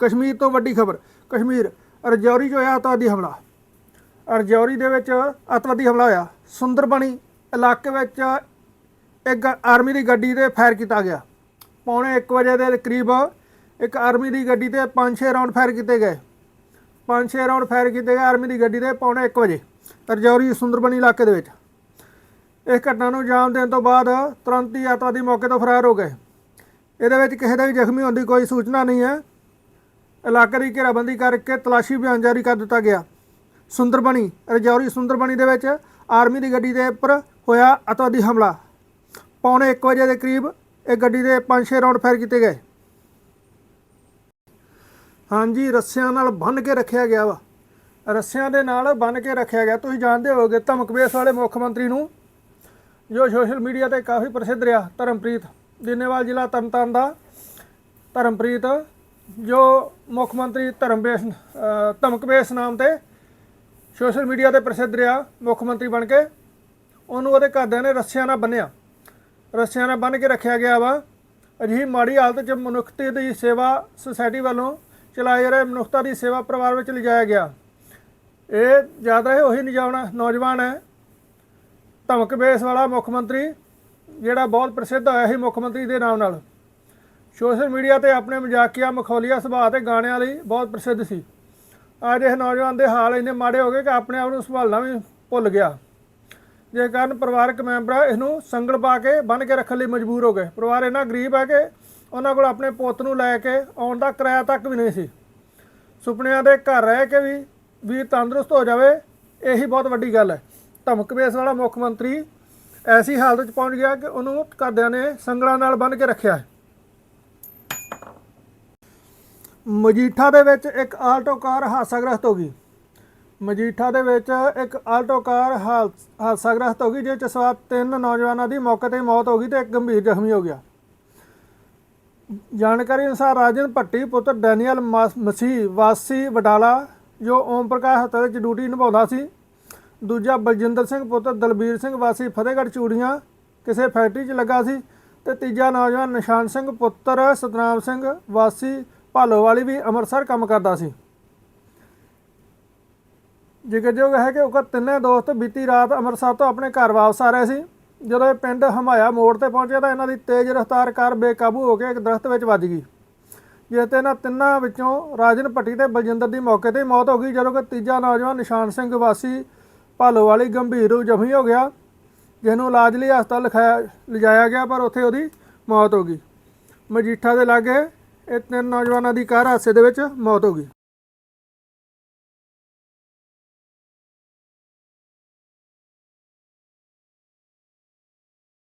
ਕਸ਼ਮੀਰ ਤੋਂ ਵੱਡੀ ਖਬਰ, ਕਸ਼ਮੀਰ ਰਜੌਰੀ 'ਚ ਹੋਇਆ ਅੱਤਵਾਦੀ ਹਮਲਾ। ਰਜੌਰੀ ਦੇ ਵਿੱਚ ਅੱਤਵਾਦੀ ਹਮਲਾ ਹੋਇਆ। ਸੁੰਦਰਬਣੀ ਇਲਾਕੇ ਵਿੱਚ ਇੱਕ ਆਰਮੀ ਦੀ ਗੱਡੀ ਤੇ ਫਾਇਰ ਕੀਤਾ ਗਿਆ। ਪੌਣੇ 1 ਵਜੇ ਦੇ ਕਰੀਬ ਇੱਕ ਆਰਮੀ ਦੀ ਗੱਡੀ ਤੇ 5-6 ਰਾਉਂਡ ਫਾਇਰ ਕੀਤੇ ਗਏ। 5-6 ਰਾਉਂਡ ਫਾਇਰ ਕੀਤੇ ਗਏ ਆਰਮੀ ਦੀ ਗੱਡੀ ਤੇ ਪੌਣੇ 1 ਵਜੇ ਰਜੌਰੀ ਸੁੰਦਰਬਨੀ ਇਲਾਕੇ ਦੇ ਵਿੱਚ। ਇਸ ਘਟਨਾ ਨੂੰ ਅੰਜਾਮ ਦੇਣ ਤੋਂ ਬਾਅਦ ਤੁਰੰਤ ਹੀ ਅੱਤਵਾਦੀ ਮੌਕੇ ਤੋਂ ਫਰਾਰ ਹੋ ਗਏ। ਇਹਦੇ ਵਿੱਚ ਕਿਸੇ ਦਾ ਵੀ ਜ਼ਖਮੀ ਹੋਣ ਦੀ ਕੋਈ ਸੂਚਨਾ ਨਹੀਂ ਹੈ। ਇਲਾਕੇ ਦੀ ਘੇਰਾਬੰਦੀ ਕਰਕੇ ਤਲਾਸ਼ੀ ਅਭਿਆਨ ਜਾਰੀ ਕਰ ਦਿੱਤਾ ਗਿਆ। ਸੁੰਦਰਬਣੀ ਰਜੌਰੀ ਸੁੰਦਰਬਣੀ ਦੇ ਵਿੱਚ ਆਰਮੀ ਦੀ ਗੱਡੀ ਦੇ ਉੱਪਰ ਹੋਇਆ ਅੱਤਵਾਦੀ ਹਮਲਾ। ਪੌਣੇ 1 ਵਜੇ ਦੇ ਕਰੀਬ ਇਹ ਗੱਡੀ ਦੇ 5-6 ਰਾਉਂਡ ਫਾਇਰ ਕੀਤੇ ਗਏ। ਹਾਂਜੀ, ਰੱਸਿਆਂ ਨਾਲ ਬੰਨ੍ਹ ਕੇ ਰੱਖਿਆ ਗਿਆ ਵਾ। ਰੱਸਿਆਂ ਦੇ ਨਾਲ ਬੰਨ੍ਹ ਕੇ ਰੱਖਿਆ ਗਿਆ। ਤੁਸੀਂ ਜਾਣਦੇ ਹੋਗੇ ਧਮਕਵੇਸ ਵਾਲੇ ਮੁੱਖ ਮੰਤਰੀ ਨੂੰ, ਜੋ ਸੋਸ਼ਲ ਮੀਡੀਆ ਤੇ ਕਾਫੀ ਪ੍ਰਸਿੱਧ ਰਿਹਾ, ਧਰਮਪ੍ਰੀਤ। ਦਿਨੇਵਾਲ ਜ਼ਿਲ੍ਹਾ ਤਰਨਤਾਰਨ ਦਾ, ਧਰਮਪ੍ਰੀਤ ਜੋ ਮੁੱਖ ਮੰਤਰੀ ਧਰਮਵੇਸ ਅ, ਧਮਕਵੇਸ ਨਾਮ ਤੇ ਸੋਸ਼ਲ ਮੀਡੀਆ ਤੇ ਪ੍ਰਸਿੱਧ ਰਿਹਾ ਮੁੱਖ ਮੰਤਰੀ ਬਣ ਕੇ ਉਹਨੂੰ ਉਹਦੇ ਘਰਦਿਆਂ ਨੇ ਰੱਸਿਆਂ ਨਾਲ ਬੰਨਿਆ। ਰੱਸਿਆਂ ਨਾਲ ਬੰਨ੍ਹ ਕੇ ਰੱਖਿਆ ਗਿਆ ਵਾ। ਅਜਿਹੀ ਮਾੜੀ ਹਾਲਤ 'ਚ ਮਨੁੱਖਤੇ ਦੀ ਸੇਵਾ ਸੁਸਾਇਟੀ ਵੱਲੋਂ ਚਲਾਏ ਜਾ ਰਹੇ ਮਨੁੱਖਤਾ ਦੀ ਸੇਵਾ ਪਰਿਵਾਰ ਵਿੱਚ ਲਿਜਾਇਆ ਗਿਆ। ਇਹ ਯਾਦ ਰਹੇ ਉਹੀ ਨਿਜਾਉਣਾ ਨੌਜਵਾਨ ਹੈ। ਧਮਕ ਬੇਸ ਵਾਲਾ ਮੁੱਖ ਮੰਤਰੀ ਜਿਹੜਾ ਬਹੁਤ ਪ੍ਰਸਿੱਧ ਹੋਇਆ ਸੀ ਮੁੱਖ ਮੰਤਰੀ ਦੇ ਨਾਮ ਨਾਲ। ਸੋਸ਼ਲ ਮੀਡੀਆ ਤੇ ਆਪਣੇ ਮਜ਼ਾਕੀਆ ਮਖੌਲੀਆ ਸੁਭਾਅ ਤੇ ਗਾਣਿਆਂ ਲਈ ਬਹੁਤ ਪ੍ਰਸਿੱਧ ਸੀ। ਅੱਜ ਇਹ ਨੌਜਵਾਨ ਦੇ ਹਾਲ ਇੰਨੇ ਮਾੜੇ ਹੋ ਗਏ ਕਿ ਆਪਣੇ ਆਪ ਨੂੰ ਸੰਭਾਲਣਾ ਵੀ ਭੁੱਲ ਗਿਆ। ਜੇ ਕਾਰਨ ਪਰਿਵਾਰਕ ਮੈਂਬਰ ਇਹਨੂੰ ਸੰਗਲ ਪਾ ਕੇ ਬੰਨ੍ਹ ਕੇ ਰੱਖਣ ਲਈ ਮਜਬੂਰ ਹੋ ਗਏ। ਪਰਿਵਾਰ ਇੰਨਾ ਗਰੀਬ ਹੈ ਕਿ ਉਹਨਾਂ ਕੋਲ ਆਪਣੇ ਪੁੱਤ ਨੂੰ ਲੈ ਕੇ ਆਉਣ ਦਾ ਕਿਰਾਇਆ ਤੱਕ ਵੀ ਨਹੀਂ ਸੀ। ਸੁਪਨਿਆਂ ਦੇ ਘਰ ਰਹਿ ਕੇ ਵੀ ਵੀ ਤੰਦਰੁਸਤ ਹੋ ਜਾਵੇ, ਇਹੀ ਬਹੁਤ ਵੱਡੀ ਗੱਲ ਹੈ। ਧਮਕ ਬੇਸ ਵਾਲਾ ਮੁੱਖ ਮੰਤਰੀ ਐਸੀ ਹਾਲਤ 'ਚ ਪਹੁੰਚ ਗਿਆ ਕਿ ਉਹਨੂੰ ਘਰਦਿਆਂ ਨੇ ਸੰਗਲਾਂ ਨਾਲ ਬੰਨ੍ਹ ਕੇ ਰੱਖਿਆ ਹੈ। ਮਜੀਠਾ ਦੇ ਵਿੱਚ ਇੱਕ ਆਲਟੋ ਕਾਰ ਹਾਦਸਾਗ੍ਰਸਤ ਹੋ ਗਈ। ਮਜੀਠਾ ਦੇ ਵਿੱਚ ਇੱਕ ਆਲਟੋ ਕਾਰ ਹਾਦਸ- ਹਾਦਸਾਗ੍ਰਸਤ ਹੋ ਗਈ, ਜਿਸ 'ਚ ਸਵਾਰ ਤਿੰਨ ਨੌਜਵਾਨਾਂ ਦੀ ਮੌਕੇ ਤੇ ਮੌਤ ਹੋ ਗਈ ਤੇ ਇੱਕ ਗੰਭੀਰ ਜ਼ਖਮੀ ਹੋ ਗਿਆ। ਜਾਣਕਾਰੀ ਅਨੁਸਾਰ ਰਾਜਨ ਭੱਟੀ, ਪੁੱਤਰ ਡੈਨੀਅਲ ਮਸ- ਮਸੀਹ ਵਾਸੀ ਵਡਾਲਾ, ਜੋ ਓਮ ਪ੍ਰਕਾਸ਼ ਹਸਪਤਾਲ ਵਿੱਚ ਡਿਊਟੀ ਨਿਭਾਉਂਦਾ ਸੀ। ਦੂਜਾ ਬਲਜਿੰਦਰ ਸਿੰਘ, ਪੁੱਤਰ ਦਲਬੀਰ ਸਿੰਘ ਵਾਸੀ ਫਤਿਹਗੜ੍ਹ ਚੂੜੀਆਂ ਕਿਸੇ ਫੈਕਟਰੀ 'ਚ ਲੱਗਾ ਸੀ। ਤੇ ਤੀਜਾ ਨੌਜਵਾਨ ਨਿਸ਼ਾਨ ਸਿੰਘ, ਪੁੱਤਰ ਸਤਨਾਮ ਸਿੰਘ ਵਾਸੀ ਭਾਲੋਵਾਲੀ ਵੀ ਅੰਮ੍ਰਿਤਸਰ ਕੰਮ ਕਰਦਾ ਸੀ। ਜ਼ਿਕਰਯੋਗ ਹੈ ਕਿ ਉਹ ਤਿੰਨੇ ਦੋਸਤ ਬੀਤੀ ਰਾਤ ਅੰਮ੍ਰਿਤਸਰ ਤੋਂ ਆਪਣੇ ਘਰ ਵਾਪਸ ਆ ਰਹੇ ਸੀ। ਜਦੋਂ ਇਹ ਪਿੰਡ ਹਮਾਇਆ ਮੋੜ ਤੇ ਪਹੁੰਚਿਆ ਤਾਂ ਇਹਨਾਂ ਦੀ ਤੇਜ਼ ਰਫ਼ਤਾਰ ਕਾਰ ਬੇਕਾਬੂ ਹੋ ਕੇ ਇੱਕ ਦਰਖਤ ਵਿੱਚ ਵੱਜ ਗਈ। ਜਿਸ ਤੇ ਇਹਨਾਂ ਤਿੰਨਾਂ ਵਿੱਚੋਂ ਰਾਜਨ ਭੱਟੀ ਤੇ ਬਲਜਿੰਦਰ ਦੀ ਮੌਕੇ ਤੇ ਹੀ ਮੌਤ ਹੋ ਗਈ, ਜਦੋਂ ਕਿ ਤੀਜਾ ਨੌਜਵਾਨ ਨਿਸ਼ਾਨ ਸਿੰਘ ਵਾਸੀ ਭਾਲੋਵਾਲੀ ਗੰਭੀਰ ਰੂਪ ਜ਼ਖਮੀ ਹੋ ਗਿਆ ਜਿਹਨੂੰ ਇਲਾਜ ਲਈ ਹਸਪਤਾਲ ਲਿਖਾਇਆ ਲਿਜਾਇਆ ਗਿਆ, ਪਰ ਉੱਥੇ ਉਹਦੀ ਮੌਤ ਹੋ ਗਈ। ਮਜੀਠਾ ਦੇ ਲਾਗੇ ਇਹ ਤਿੰਨ ਨੌਜਵਾਨਾਂ ਦੀ ਕਾਰ ਹਾਦਸੇ ਦੇ ਵਿੱਚ ਮੌਤ ਹੋ ਗਈ।